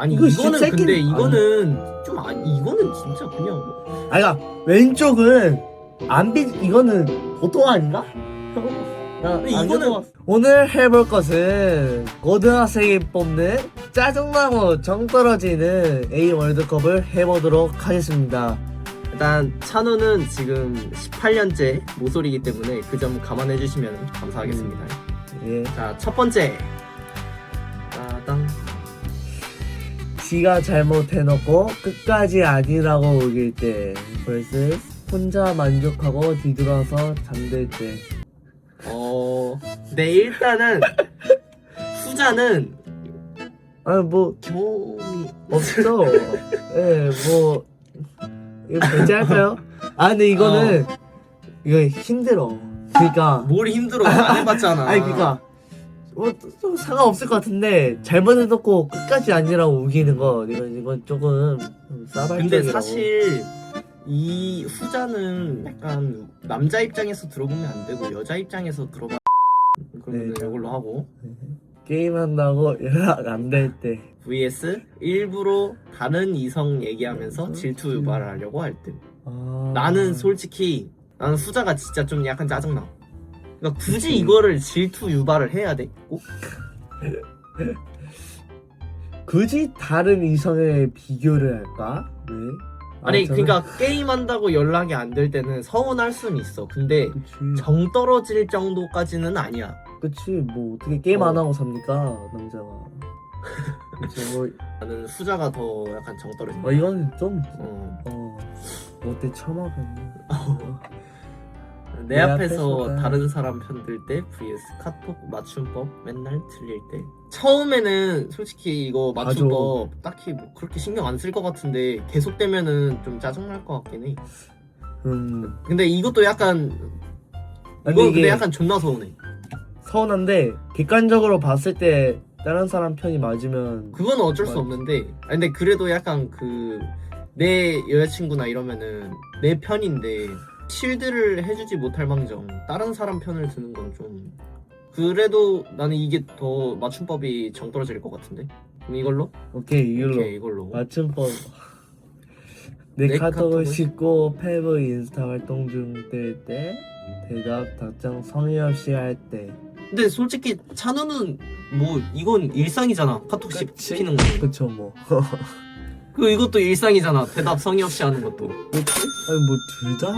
아니 이거 이거는 새끼는- 근데 이거는 좀 아니 이거는 진짜 그냥 아니 그러니까 왼쪽은 안 비, 이거는 보통 아닌가? 나 근데 안 이거는-. 오늘 해볼 것은 고등학생이 뽑는 짜증나고 정 떨어지는 A 월드컵을 해보도록 하겠습니다. 일단 찬우는 지금 18년째 모쏠이기 때문에 그 점 감안해 주시면 감사하겠습니다. 예. 자 첫 번째 지가 잘못해놓고 끝까지 아니라고 우길 때 vs 혼자 만족하고 뒤돌아서 잠들 때. 어, 네 일단은 후자는 아니 뭐 경험이 없어. 예뭐 이거 배제할까요? 아 근데 이거는 이거 힘들어. 그러니까 뭘 힘들어. 안 해봤잖아. 아니 그러니까 뭐 좀 상관없을 것 같은데 잘못해놓고 끝까지 아니라고 우기는 거 이건 이건 조금 싸발적이라고 근데 사실 이 후자는 약간 남자 입장에서 들어보면 안 되고 여자 입장에서 들어봐. 그러면 네. 이걸로 하고 게임한다고 연락 안 될 때 vs 일부러 다른 이성 얘기하면서 질투 유발을 하려고 할 때. 아... 나는 솔직히 나는 후자가 진짜 좀 약간 짜증나. 그러니까 굳이 이거를 질투 유발을 해야 돼? 꼭? 굳이 다른 이성에 비교를 할까? 왜? 아니 저는- 그러니까 게임한다고 연락이 안 될 때는 서운할 수는 있어. 근데 그치 정 떨어질 정도까지는 아니야. 그치 뭐 어떻게 게임 안 어. 하고 삽니까 남자가 그치 뭐 나는 후자가 더 약간 정 떨어진다. 어, 이건 좀 어. 어, 못돼 처먹었네 내, 내 앞에서 앞에서가- 다른 사람 편들 때 vs 카톡 맞춤법 맨날 틀릴 때? 처음에는 솔직히 이거 맞춤법 딱히 뭐 그렇게 신경 안 쓸 것 같은데 계속되면은 좀 짜증날 것 같긴 해. 음. 근데 이것도 약간 이거 이게 근데 약간 존나 서운해. 서운한데 객관적으로 봤을 때 다른 사람 편이 맞으면 그건 어쩔 수 맞- 없는데. 아니, 근데 그래도 약간 그 내 여자친구나 이러면은 내 편인데 실드를 해주지 못할 망정 다른 사람 편을 드는 건 좀 그래도 나는 이게 더 맞춤법이 정 떨어질 것 같은데? 그럼 이걸로? 오케이 이걸로. 오케이 이걸로. 맞춤법. 내, 내 카톡을 카톡을? 씹고 페브 인스타 활동 중뜰때 대답 답장 성의 없이 할 때. 근데 솔직히 찬우는 뭐 이건 일상이잖아 카톡 그치. 씹히는 거. 그쵸 뭐. 그 이것도 일상이잖아 대답 성의 없이 하는 것도 아니 뭐 둘 다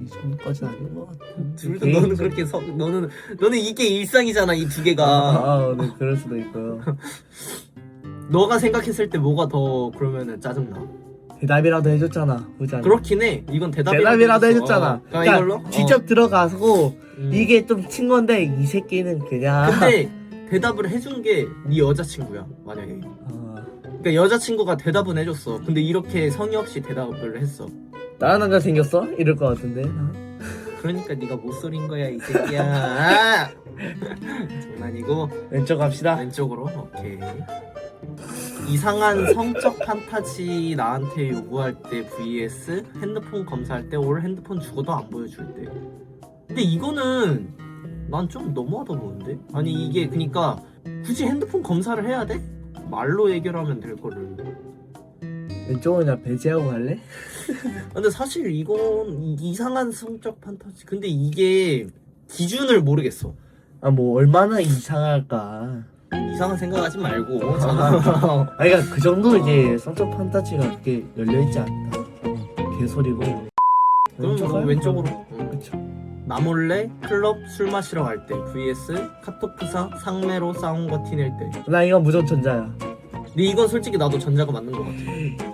이 정도까지는 아닌 것 같아 둘 다? 너는 그렇게 서, 너는 너는 이게 일상이잖아 이 두 개가. 아, 네 그럴 수도 있고요. 너가 생각했을 때 뭐가 더 그러면은 짜증나? 대답이라도 해줬잖아 후자는. 그렇긴 해. 이건 대답이라도, 대답이라도. 해줬잖아. 어. 그러니까 이걸로? 직접 들어가서 음. 이게 좀 친 건데 이 새끼는 그냥. 근데 대답을 해준 게 네 여자친구야 만약에. 아, 그러니까 여자친구가 대답은 해줬어. 근데 이렇게 성의 없이 대답을 했어 남자 생겼어? 이럴 것 같은데. 그러니까 네가 못소린 거야 이 새끼야. 아! 장난이고. 왼쪽 갑시다. 왼쪽으로? 오케이. 이상한 성적 판타지 나한테 요구할 때 vs 핸드폰 검사할 때 올 핸드폰 죽어도 안 보여줄 때. 근데 이거는 난 좀 너무하다 보는데? 아니 이게 그니까 굳이 핸드폰 검사를 해야 돼? 말로 해결하면 될 거를 왼쪽은 그냥 배제하고 갈래? 근데 사실 이건 이- 이상한 성적 판타지. 근데 이게 기준을 모르겠어. 아 뭐 얼마나 이상할까. 이상한 생각하지 말고. 아 그러니까 그 정도 이제 성적 판타지가 그렇게 열려 있지 않다. 개소리고. 그럼 왼쪽 뭐 가요? 왼쪽으로. 응. 그쵸. 나 몰래 클럽 술 마시러 갈 때 vs 카톡 프사 상매로 싸운 거 티낼 때. 나 이건 무조건 전자야. 근데 이건 솔직히 나도 전자가 맞는 것 같아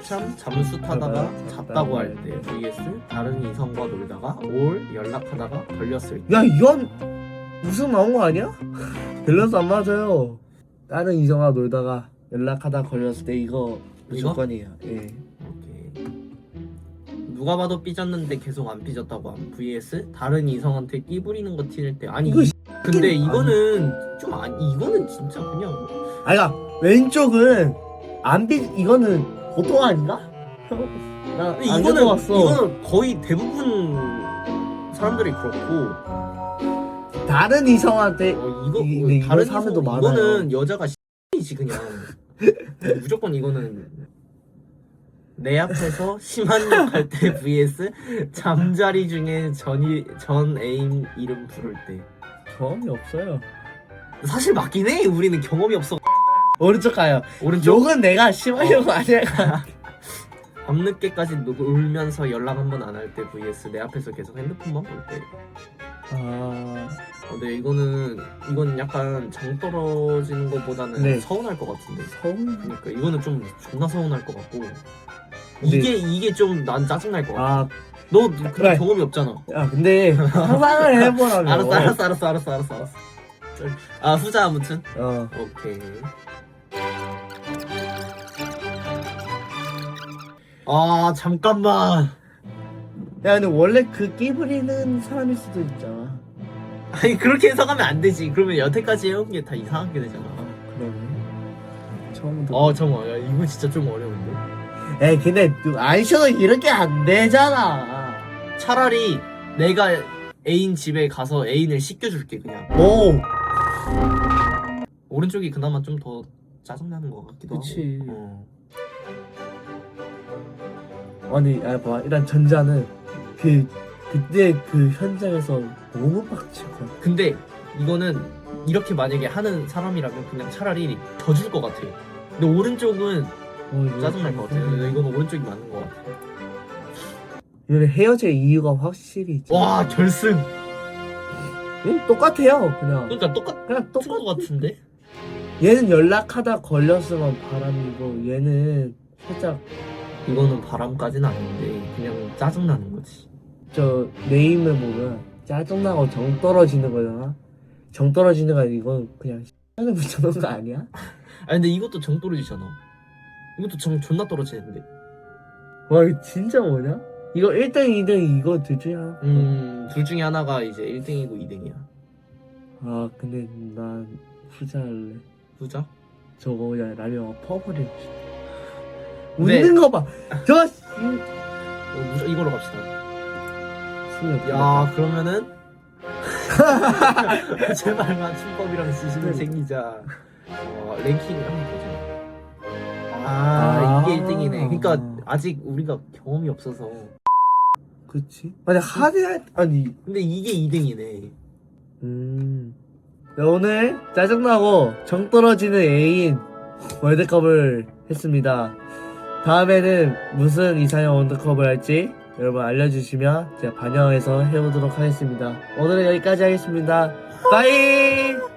한참 잠수 타다가 잤다고 할 때 vs 다른 이성과 놀다가 올 연락하다가 걸렸을 때 야 이건 우승 나온 거 아니야? 밸런스 안 맞아요 다른 이성과 놀다가 연락하다 걸렸을 때 이거 이거? 무조건이에요 예. 오케이 누가 봐도 삐졌는데 계속 안 삐졌다고 함 vs 다른 이성한테 끼 부리는 거 티낼 때 아니 이거 이- 근데. 이거는 좀 아니 이거는 진짜 그냥 아니 그러니까 왼쪽은 안 비, 이거는 보통 아닌가? 근데 이거는 봤어 이거는 거의 대부분 사람들이 그렇고 다른 이성한테 어, 이거 이- 근데 이거 다른 이성- 많아요. 이거는 여자가 똥이지 그냥 무조건 이거는 내 앞에서 심한 욕할 때 vs 잠자리 중에 전이 전 애인 이름 부를 때 경험이 없어요. 사실 맞긴 해 우리는 경험이 없어 오른쪽 가요. 오른쪽 욕은 내가 심하려고 아니야. 밤늦게까지 놀- 울면서 연락 한 번 안 할 때 vs 내 앞에서 계속 핸드폰만 볼 때. 아, 어, 근데 이거는 이건 약간 정 떨어지는 것보다는 네. 서운할 것 같은데. 서운. 그러니까 이거는 좀 존나 서운할 것 같고. 근데- 이게 이게 좀 난 짜증 날것 같아. 아, 너 그런 그래. 경험이 없잖아. 야, 근데 상상을. 알았어, 알았어, 알았어, 알았어, 알았어, 알았어. 아 후자 아무튼. 어, 오케이. 아 잠깐만. 야, 근데 원래 그 끼부리는 사람일 수도 있잖아. 아니 그렇게 해석하면 안 되지. 그러면 여태까지 해온 게 다 이상하게 되잖아. 아, 그러네. 처음부터. 어 정말 야, 이거 진짜 좀 어려운데. 에이, 근데 안 쉬어도 이렇게 안 되잖아. 차라리 내가 애인 집에 가서 애인을 씻겨줄게 그냥. 오! 오른쪽이 그나마 좀 더 짜증나는 것 같기도 그치. 하고. 어. 아니, 아, 봐. 일단 전자는 그, 그때 그 현장에서 너무 빡칠 거야. 근데 이거는 이렇게 만약에 하는 사람이라면 그냥 차라리 져줄 것 같아. 근데 오른쪽은 어, 이거 짜증날 것 같아. 음. 이건 오른쪽이 맞는 것 같아. 이거는 헤어질 이유가 확실히 있지. 와 결승. 얘는 똑같아요, 그냥. 그러니까 똑같은 그냥 똑같 것 같은데. 얘는 연락하다 걸렸으면 바람이고, 얘는 살짝, 이거는 바람까지는 아닌데 그냥 짜증 나는 거지. 저, 네임을 보면 짜증나고 정 떨어지는 거잖아? 정 떨어지는 거 아니고, 그냥, X을 붙여놓은 거 아니야? 아 근데 이것도 정 떨어지잖아. 이것도 정 존나 떨어지는데. 와, 이거 진짜 뭐냐? 이거 1등, 2등, 이거 둘 중에 하나. 음둘 중에 하나가 이제 1등이고 2등이야. 아, 근데 난 후자 할래. 후자? 저거 그냥 라면 퍼버리고 싶어. 네. 웃는 거 봐. 저 씨. 어, 무조 이걸로 갑시다. 야 그러면은 제발 맞춤법이랑 지식이 생기자. 어, 랭킹을 한번 보자. 아, 아. 이게 1등이네. 그러니까 아직 우리가 경험이 없어서. 그치? 아니 하드 아니 근데 이게 2등이네. 음. 네, 오늘 짜증나고 정 떨어지는 애인 월드컵을 했습니다. 다음에는 무슨 이상형 월드컵을 할지 여러분 알려주시면 제가 반영해서 해보도록 하겠습니다. 오늘은 여기까지 하겠습니다. 바이!